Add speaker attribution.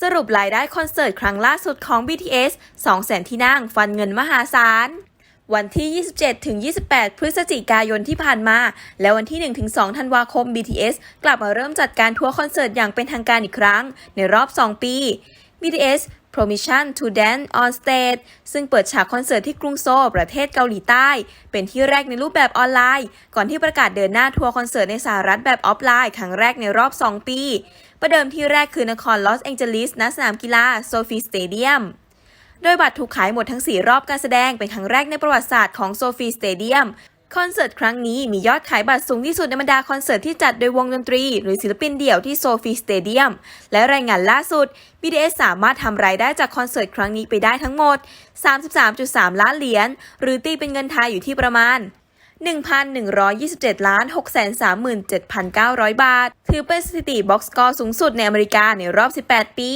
Speaker 1: สรุปรายได้คอนเสิร์ตครั้งล่าสุดของ BTS 2แสนที่นั่งฟันเงินมหาศาล วันที่ 27 ถึง 28 พฤศจิกายนที่ผ่านมา และวันที่ 1 ถึง 2 ธันวาคม BTS กลับมาเริ่มจัดการทัวร์คอนเสิร์ตอย่างเป็นทางการอีกครั้ง ในรอบ 2 ปี BTS Permission to Dance on Stage ซึ่งเปิดฉากคอนเสิร์ตที่กรุงโซลประเทศเกาหลีใต้ เป็นที่แรกในรูปแบบออนไลน์ ก่อนที่ประกาศเดินหน้าทัวร์คอนเสิร์ตในสหรัฐแบบออฟไลน์ครั้งแรกในรอบ 2 ปี ประเดิมที่แรกคือนครลอสแองเจลิสณสนามกีฬาโซฟีสเตเดียมโดยบัตรถูกขายหมดทั้ง 4 รอบการแสดงเป็นครั้งแรกในประวัติศาสตร์ของโซฟีสเตเดียม คอนเสิร์ตครั้งนี้มียอดขายบัตรสูงที่สุดในบรรดาคอนเสิร์ตที่จัดโดยวงดนตรี หรือศิลปินเดี่ยวที่โซฟีสเตเดียมและรายงานล่าสุด BTS สามารถทำรายได้จากคอนเสิร์ตครั้งนี้ไปได้ทั้งหมด 33.3 ล้านเหรียญหรือตีเป็นเงินไทยอยู่ที่ประมาณ 1,127ล้าน637,900 บาท ถือเป็นสถิติบ็อกซ์กอร์สูงสุดในอเมริกาในรอบ 18 ปี